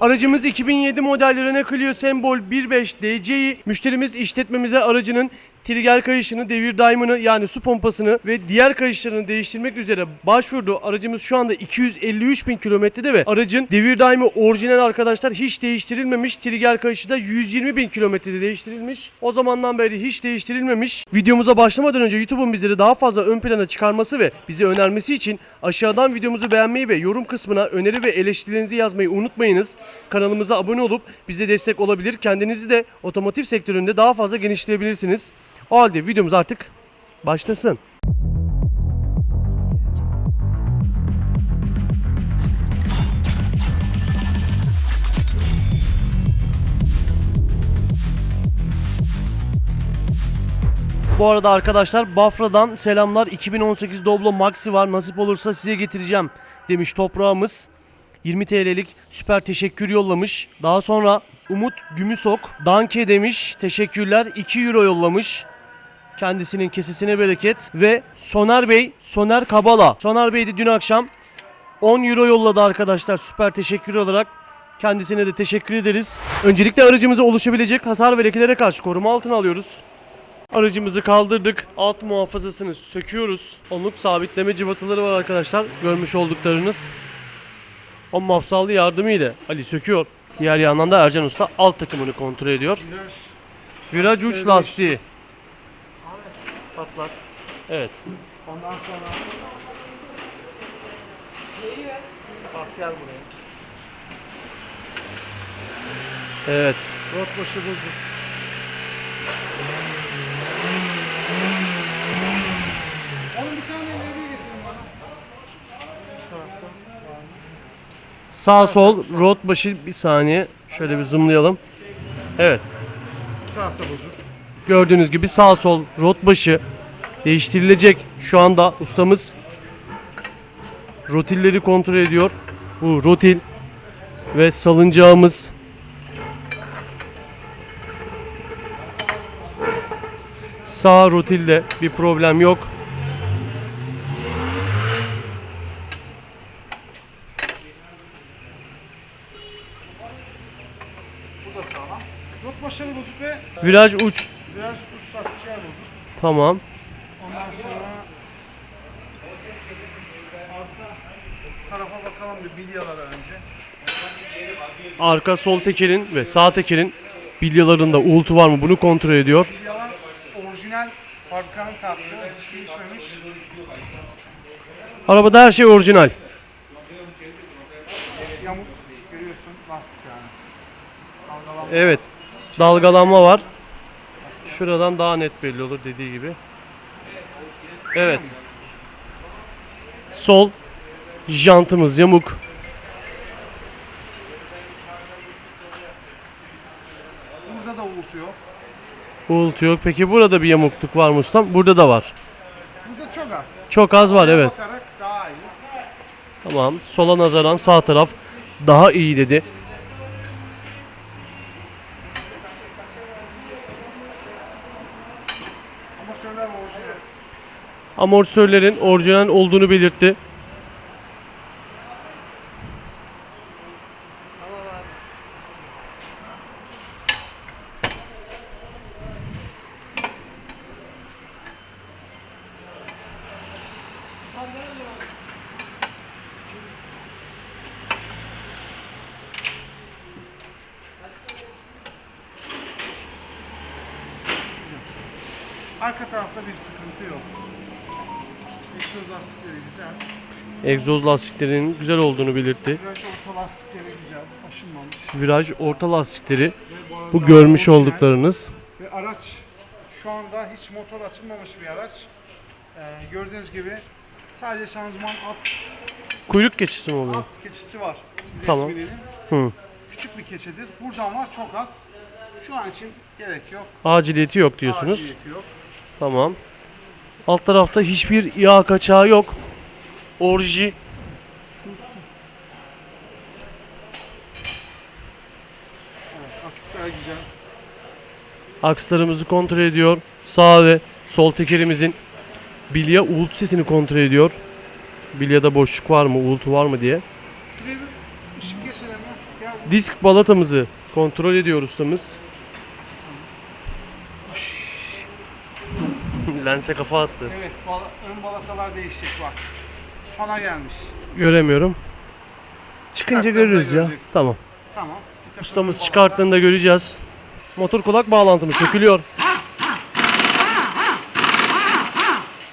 Aracımız 2007 model Renault Clio Sembol 1.5 DC'yi müşterimiz işletmemize aracının trigger kayışını, devir daimini yani su pompasını ve diğer kayışlarını değiştirmek üzere başvurdu. Aracımız şu anda 253 bin kilometrede ve aracın devir daimi orijinal arkadaşlar hiç değiştirilmemiş. Trigger kayışı da 120 bin kilometrede değiştirilmiş. O zamandan beri hiç değiştirilmemiş. Videomuza başlamadan önce YouTube'un bizleri daha fazla ön plana çıkarması ve bizi önermesi için aşağıdan videomuzu beğenmeyi ve yorum kısmına öneri ve eleştirilerinizi yazmayı unutmayınız. Kanalımıza abone olup bize destek olabilir. Kendinizi de otomotiv sektöründe daha fazla genişleyebilirsiniz. O halde videomuz artık başlasın. Bu arada arkadaşlar Bafra'dan selamlar. 2018 Doblo Maxi var. Nasip olursa size getireceğim demiş toprağımız. 20 TL'lik süper teşekkür yollamış. Daha sonra Umut Gümüsok Danke demiş. Teşekkürler. 2 euro yollamış. Kendisinin kesesine bereket. Ve Soner Bey, Soner Kabala. Soner Bey de dün akşam 10 euro yolladı arkadaşlar süper teşekkür olarak. Kendisine de teşekkür ederiz. Öncelikle aracımıza oluşabilecek hasar ve lekelere karşı koruma altına alıyoruz. Aracımızı kaldırdık. Alt muhafazasını söküyoruz. Onluk sabitleme cıvataları var arkadaşlar. Görmüş olduklarınız. O mafsallı yardımıyla Ali söküyor. Diğer yandan da Ercan Usta alt takımını kontrol ediyor. Viraj uç lastiği. Patlat. Evet. Ondan sonra Bahtiyar buraya. Evet. Rot başı bozuk. Onun bir tane levye getirin bana. Şu tarafta. Sağ sol rot başı bir saniye. Şöyle bir zoomlayalım. Evet. Bu tarafta bozuk. Gördüğünüz gibi sağ sol rot başı değiştirilecek. Şu anda ustamız rotilleri kontrol ediyor. Bu rotil ve salıncağımız sağ rotilde bir problem yok. Viraj uç. Tamam. Ondan sonra arka tarafa bakalım bir bilyalara önce. Arka sol tekerin ve sağ tekerin bilyalarında uğultu var mı bunu kontrol ediyor. Bilyalar orijinal fabrikanın taktığı hiç değişmemiş. Arabada her şey orijinal. Yamuk görüyorsun lastik yani. Dalgalanma. Evet. Dalgalanma var. Şuradan daha net belli olur dediği gibi. Evet. Sol jantımız yamuk. Burada da uğultu yok. Uğultu yok. Peki burada bir yamukluk var mı ustam? Burada da var. Burada çok az. Çok az var evet. Bakarak daha iyi. Tamam. Sola nazaran sağ taraf daha iyi dedi. Ama söyler orijinal. Amortisörlerin orijinal olduğunu belirtti. Arka tarafta bir sıkıntı yok. Egzoz lastikleri güzel. Egzoz lastiklerinin güzel olduğunu belirtti. Viraj orta lastikleri güzel. Aşınmamış. Viraj orta lastikleri bu, arada bu görmüş orijinal. olduklarınız. Ve araç şu anda hiç motor açılmamış bir araç. Ee, gördüğünüz gibi sadece şanzıman alt, Kuyruk geçişi mi oluyor? alt keçisi var. Tamam. Hı. Küçük bir keçedir. Buradan var çok az. Şu an için gerek yok. Aciliyeti yok diyorsunuz. Aciliyeti yok. Tamam. Alt tarafta hiçbir yağ kaçağı yok. Orji. Akslarımızı kontrol ediyor. Sağ ve sol tekerimizin bilya uğultu sesini kontrol ediyor. Bilyada boşluk var mı, uğultu var mı diye. Disk balatamızı kontrol ediyor ustamız. Lense kafa attı. Evet, bala- ön balatalar değişecek bak. Sona gelmiş. Göremiyorum. Çıkınca Çıkarttığında görürüz ya. göreceksin. Tamam. Tamam. Bir takım Ustamız ön balata- çıkarttığında göreceğiz. Motor kulak bağlantımız sökülüyor.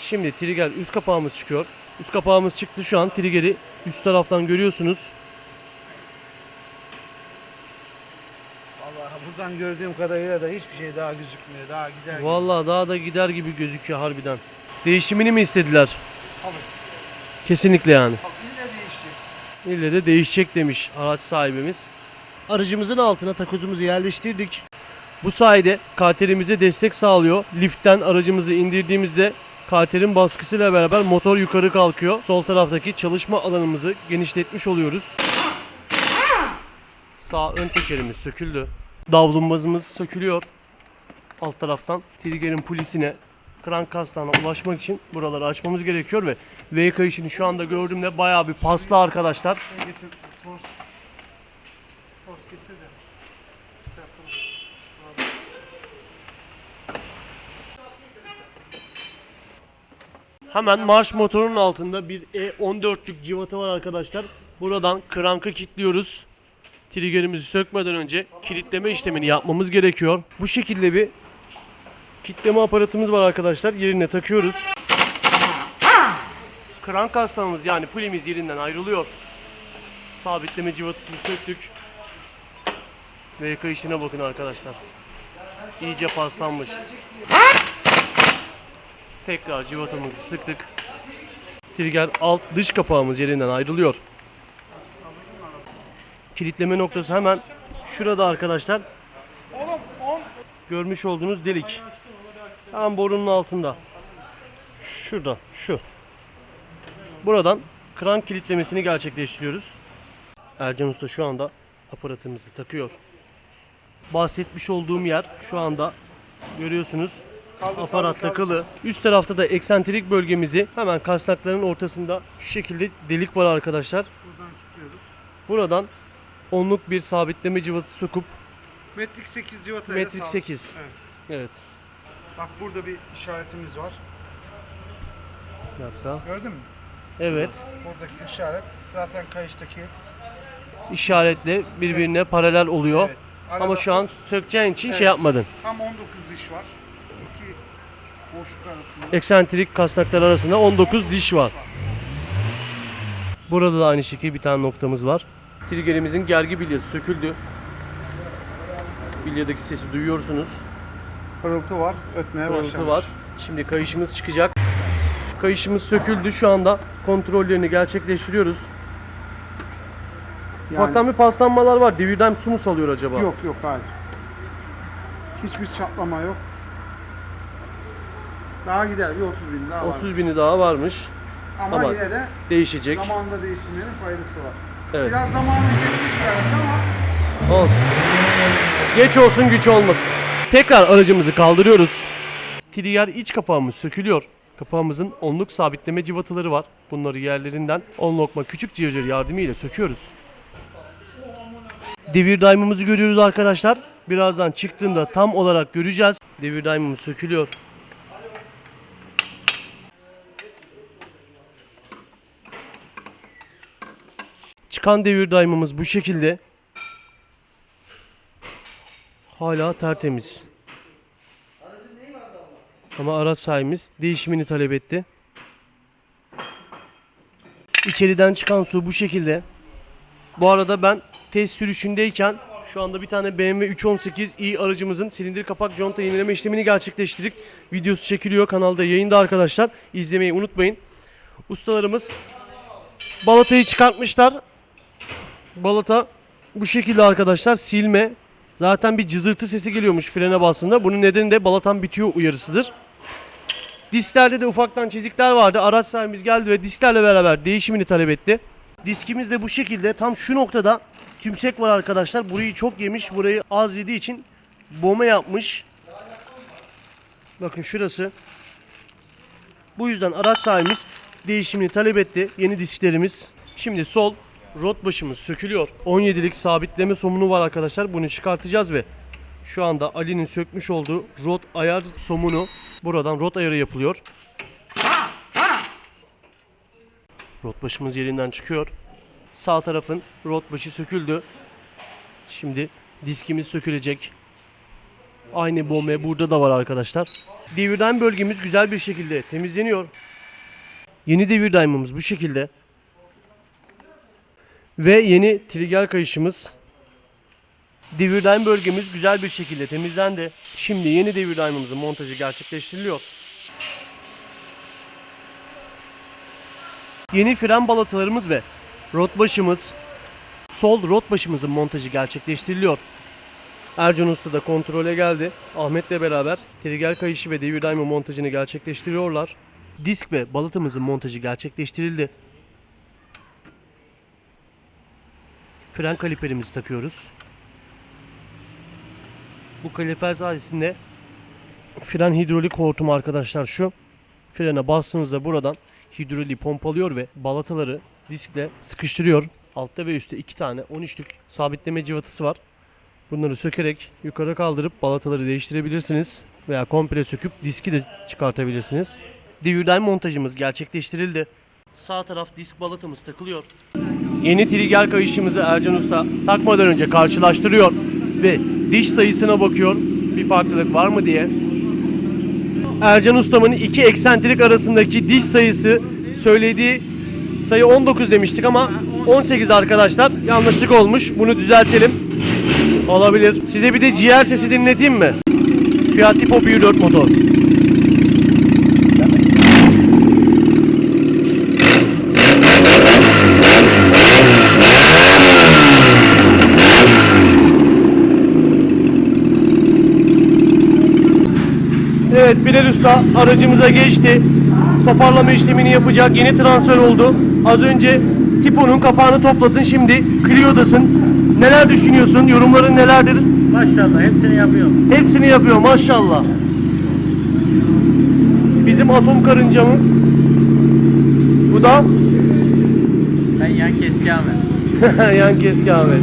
Şimdi trigger üst kapağımız çıkıyor. Üst kapağımız çıktı şu an. Trigger'i üst taraftan görüyorsunuz. Vallahi buradan gördüğüm kadarıyla da hiçbir şey daha gözükmüyor. Daha gider. gibi. Vallahi daha da gider gibi gözüküyor harbiden. Değişimini mi istediler? Tabii. Kesinlikle yani. Bak yine değişecek. İlle de değişecek demiş araç sahibimiz. Aracımızın altına takozumuzu yerleştirdik. Bu sayede karterimize destek sağlıyor. Liftten aracımızı indirdiğimizde karterin baskısıyla beraber motor yukarı kalkıyor. Sol taraftaki çalışma alanımızı genişletmiş oluyoruz. Sağ ön tekerimiz söküldü. Davlumbazımız sökülüyor. Alt taraftan triggerin pulisine krank kastağına ulaşmak için buraları açmamız gerekiyor ve V kayışını şu anda gördüğümde bayağı bir paslı arkadaşlar. Getir. Tors. Tors getir de. Hemen marş motorunun altında bir E14'lük cıvata var arkadaşlar. Buradan krankı kilitliyoruz. Triggerimizi sökmeden önce kilitleme işlemini yapmamız gerekiyor. Bu şekilde bir kilitleme aparatımız var arkadaşlar. Yerine takıyoruz. Krank hastamız yani pulimiz yerinden ayrılıyor. Sabitleme cıvatasını söktük. Ve kayışına bakın arkadaşlar. İyice paslanmış. Tekrar cıvatamızı sıktık. Trigger alt dış kapağımız yerinden ayrılıyor. Kilitleme noktası hemen şurada arkadaşlar. Oğlum 10. Görmüş olduğunuz delik. Hemen borunun altında. Şurada, şu. Buradan krank kilitlemesini gerçekleştiriyoruz. Ercan Usta şu anda aparatımızı takıyor. Bahsetmiş olduğum yer şu anda görüyorsunuz. Kaldır, Aparat takılı. Üst tarafta da eksantrik bölgemizi hemen kasnakların ortasında şu şekilde delik var arkadaşlar. Buradan onluk bir sabitleme cıvatası sokup Metrik 8 civatayla metrik sağ- 8. Evet. Evet. Bak burada bir işaretimiz var. Bir dakika. Gördün mü? Evet. Buradaki işaret zaten kayıştaki. işaretle birbirine paralel oluyor. Evet. Ama şu an sökeceğin için Evet. şey yapmadın. tam 19 diş var. İki boşluk arasında. Eksantrik kasnaklar arasında 19 diş var. Burada da aynı şekilde bir tane noktamız var. Triggerimizin gergi bilyası söküldü. Bilyadaki sesi duyuyorsunuz. Pırıltı var. Ötmeye Pırıltı başlamış. var. Şimdi kayışımız çıkacak. Kayışımız söküldü. Şu anda kontrollerini gerçekleştiriyoruz. Yani- Ufaktan bir paslanmalar var. Devirden su mu salıyor acaba? Yok yok hayır. Hiçbir çatlama yok. Daha gider bir 30 bin daha var. 30 bini daha varmış. Ama, ama- yine de Değişecek. zamanında değişimlerin faydası var. Evet. Biraz zamanı geçmiş bir araç ama Olsun. Geç olsun güç olmasın. Tekrar aracımızı kaldırıyoruz. Trigger iç kapağımız sökülüyor. Kapağımızın onluk sabitleme cıvataları var. Bunları yerlerinden on lokma küçük cırcır yardımıyla söküyoruz. Devir daimimizi görüyoruz arkadaşlar. Birazdan çıktığında tam olarak göreceğiz. Devir daimimiz sökülüyor. Çıkan devir daimimiz bu şekilde. Hala tertemiz. Ama araç sahibimiz değişimini talep etti. İçeriden çıkan su bu şekilde. Bu arada ben test sürüşündeyken şu anda bir tane BMW 318i aracımızın silindir kapak conta yenileme işlemini gerçekleştirdik. Videosu çekiliyor kanalda yayında arkadaşlar. İzlemeyi unutmayın. Ustalarımız balatayı çıkartmışlar. Balata bu şekilde arkadaşlar silme. Zaten bir cızırtı sesi geliyormuş frene bastığında. Bunun nedeni de balatan bitiyor uyarısıdır. Disklerde de ufaktan çizikler vardı. Araç sahibimiz geldi ve disklerle beraber değişimini talep etti. Diskimiz de bu şekilde tam şu noktada tümsek var arkadaşlar. Burayı çok yemiş. Burayı az yediği için boma yapmış. Bakın şurası. Bu yüzden araç sahibimiz değişimini talep etti. Yeni disklerimiz. Şimdi sol rot başımız sökülüyor. 17'lik sabitleme somunu var arkadaşlar. Bunu çıkartacağız ve şu anda Ali'nin sökmüş olduğu rot ayar somunu buradan rot ayarı yapılıyor. Rot başımız yerinden çıkıyor. Sağ tarafın rot başı söküldü. Şimdi diskimiz sökülecek. Aynı bombe burada da var arkadaşlar. Devirden bölgemiz güzel bir şekilde temizleniyor. Yeni devir daimimiz bu şekilde. Ve yeni trigger kayışımız. Devir daim bölgemiz güzel bir şekilde temizlendi. Şimdi yeni devir daimimizin montajı gerçekleştiriliyor. Yeni fren balatalarımız ve rot başımız, sol rot başımızın montajı gerçekleştiriliyor. Ercan Usta da kontrole geldi. Ahmet'le beraber trigger kayışı ve devir daimi montajını gerçekleştiriyorlar. Disk ve balatamızın montajı gerçekleştirildi. Fren kaliperimizi takıyoruz. Bu kaliper sayesinde fren hidrolik hortumu arkadaşlar şu. Frene bastığınızda buradan hidroliği pompalıyor ve balataları diskle sıkıştırıyor. Altta ve üstte iki tane 13'lük sabitleme civatası var. Bunları sökerek yukarı kaldırıp balataları değiştirebilirsiniz. Veya komple söküp diski de çıkartabilirsiniz. Devirden montajımız gerçekleştirildi. Sağ taraf disk balatamız takılıyor. Yeni trigger kayışımızı Ercan Usta takmadan önce karşılaştırıyor ve diş sayısına bakıyor. Bir farklılık var mı diye. Ercan Ustam'ın iki eksentrik arasındaki diş sayısı söylediği sayı 19 demiştik ama 18 arkadaşlar. Yanlışlık olmuş. Bunu düzeltelim. Olabilir. Size bir de ciğer sesi dinleteyim mi? Fiat Tipo 1.4 motor. Evet Bilal Usta aracımıza geçti. Toparlama işlemini yapacak. Yeni transfer oldu. Az önce Tipo'nun kapağını topladın. Şimdi Clio'dasın. Neler düşünüyorsun? Yorumların nelerdir? Maşallah hepsini yapıyorum. Hepsini yapıyor maşallah. Bizim atom karıncamız. Bu da Ben yan keski Ahmet. yan keski Ahmet.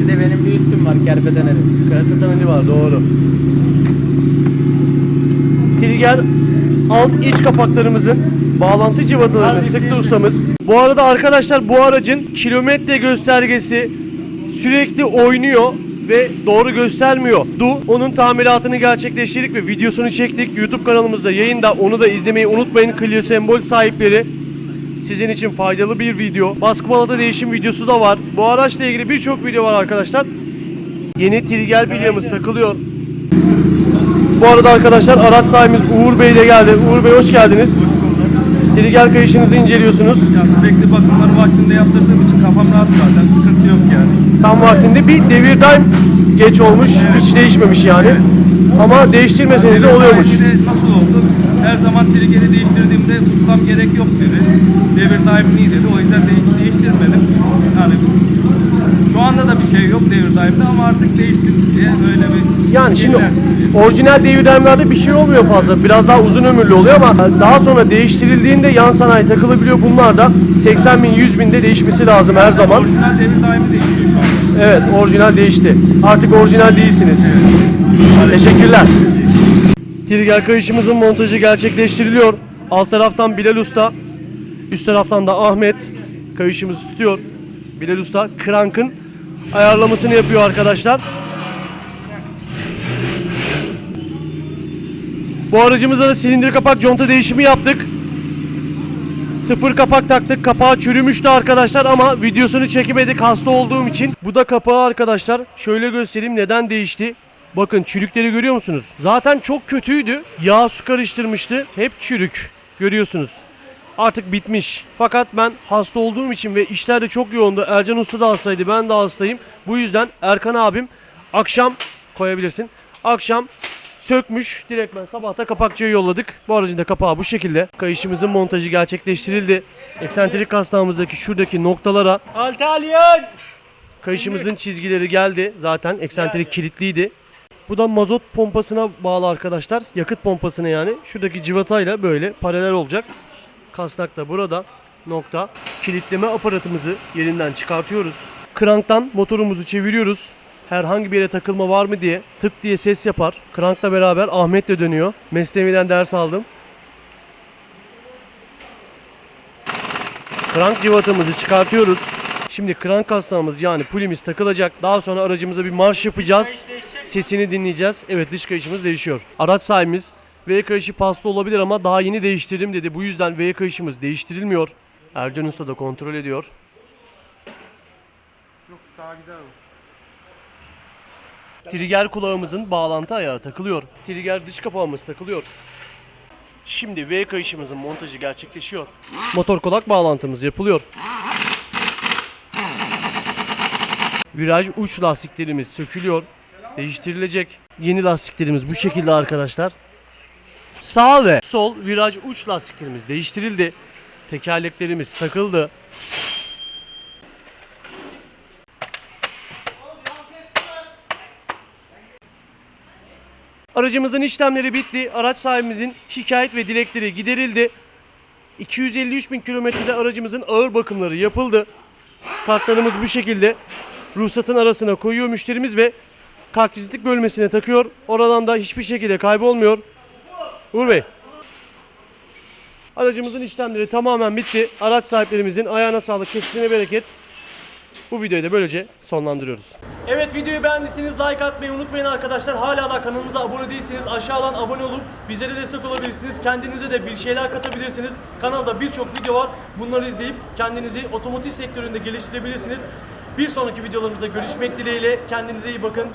Bir de benim bir üstüm var kerpeten herif. Karatetemeli var doğru. Trigger alt iç kapaklarımızın bağlantı cıvatalarını sıktı ustamız. Bu arada arkadaşlar bu aracın kilometre göstergesi sürekli oynuyor ve doğru göstermiyor. Du onun tamiratını gerçekleştirdik ve videosunu çektik. YouTube kanalımızda yayında onu da izlemeyi unutmayın. Clio sembol sahipleri sizin için faydalı bir video. Baskı balata değişim videosu da var. Bu araçla ilgili birçok video var arkadaşlar. Yeni trigger bilyamız takılıyor. Bu arada arkadaşlar araç sahibimiz Uğur Bey de geldi. Uğur Bey hoş geldiniz. Trigger kayışınızı inceliyorsunuz. Ya sürekli bakımları vaktinde yaptırdığım için kafam rahat zaten sıkıntı yok yani. Tam vaktinde bir devir daim geç olmuş. Hiç değişmemiş yani. Ama değiştirmeseniz de oluyormuş. Nasıl oldu? Her zaman trigger'i değiştirdiğimde ustam gerek yok dedi. Devir daim iyi dedi. O yüzden de- değiştirmedim. Yani şu anda da bir şey yok devir daimde ama artık değişsin diye böyle bir Yani şimdi diye. orijinal devir daimlerde bir şey olmuyor fazla. Biraz daha uzun ömürlü oluyor ama daha sonra değiştirildiğinde yan sanayi takılabiliyor. Bunlar da 80 bin 100 binde değişmesi lazım her zaman. Orijinal devir daimi değişiyor. Evet orijinal değişti. Artık orijinal değilsiniz. Teşekkürler. Trigger kayışımızın montajı gerçekleştiriliyor. Alt taraftan Bilal Usta, üst taraftan da Ahmet kayışımızı tutuyor. Bilal Usta krankın ayarlamasını yapıyor arkadaşlar. Bu aracımızda da silindir kapak conta değişimi yaptık. Sıfır kapak taktık. Kapağı çürümüştü arkadaşlar ama videosunu çekemedik hasta olduğum için. Bu da kapağı arkadaşlar. Şöyle göstereyim neden değişti. Bakın çürükleri görüyor musunuz? Zaten çok kötüydü. Yağ su karıştırmıştı. Hep çürük. Görüyorsunuz. Artık bitmiş. Fakat ben hasta olduğum için ve işler de çok yoğundu. Ercan Usta da hastaydı. Ben de hastayım. Bu yüzden Erkan abim akşam koyabilirsin. Akşam sökmüş. Direkt ben sabahta kapakçıya yolladık. Bu aracın da kapağı bu şekilde. Kayışımızın montajı gerçekleştirildi. Eksentrik kasnağımızdaki şuradaki noktalara Altalyon! kayışımızın çizgileri geldi. Zaten eksentrik kilitliydi. Bu da mazot pompasına bağlı arkadaşlar. Yakıt pompasına yani. Şuradaki civatayla böyle paralel olacak. Kasnak da burada. nokta. Kilitleme aparatımızı yerinden çıkartıyoruz. Kranktan motorumuzu çeviriyoruz. Herhangi bir yere takılma var mı diye tık diye ses yapar. Krankla beraber Ahmet de dönüyor. Mesleğimden ders aldım. Krank civatamızı çıkartıyoruz. Şimdi krank kasnağımız yani pulimiz takılacak. Daha sonra aracımıza bir marş yapacağız. Sesini dinleyeceğiz. Evet dış kayışımız değişiyor. Araç sahibimiz V kayışı paslı olabilir ama daha yeni değiştirdim dedi. Bu yüzden V kayışımız değiştirilmiyor. Ercan Usta da kontrol ediyor. Yok daha gider bu. Trigger kulağımızın bağlantı ayağı takılıyor. Trigger dış kapağımız takılıyor. Şimdi V kayışımızın montajı gerçekleşiyor. Motor kulak bağlantımız yapılıyor. Viraj uç lastiklerimiz sökülüyor. Değiştirilecek. Yeni lastiklerimiz bu şekilde arkadaşlar. Sağ ve sol viraj uç lastiklerimiz değiştirildi. Tekerleklerimiz takıldı. Aracımızın işlemleri bitti. Araç sahibimizin şikayet ve dilekleri giderildi. 253 bin kilometrede aracımızın ağır bakımları yapıldı. Kartlarımız bu şekilde. Ruhsatın arasına koyuyor müşterimiz ve kartvizitlik bölmesine takıyor. Oradan da hiçbir şekilde kaybolmuyor. Uğur Bey. Aracımızın işlemleri tamamen bitti. Araç sahiplerimizin ayağına sağlık, kesesine bereket. Bu videoyu da böylece sonlandırıyoruz. Evet videoyu beğendiyseniz like atmayı unutmayın arkadaşlar. Hala da kanalımıza abone değilseniz aşağıdan abone olup bizlere destek olabilirsiniz. Kendinize de bir şeyler katabilirsiniz. Kanalda birçok video var. Bunları izleyip kendinizi otomotiv sektöründe geliştirebilirsiniz. Bir sonraki videolarımızda görüşmek dileğiyle. Kendinize iyi bakın.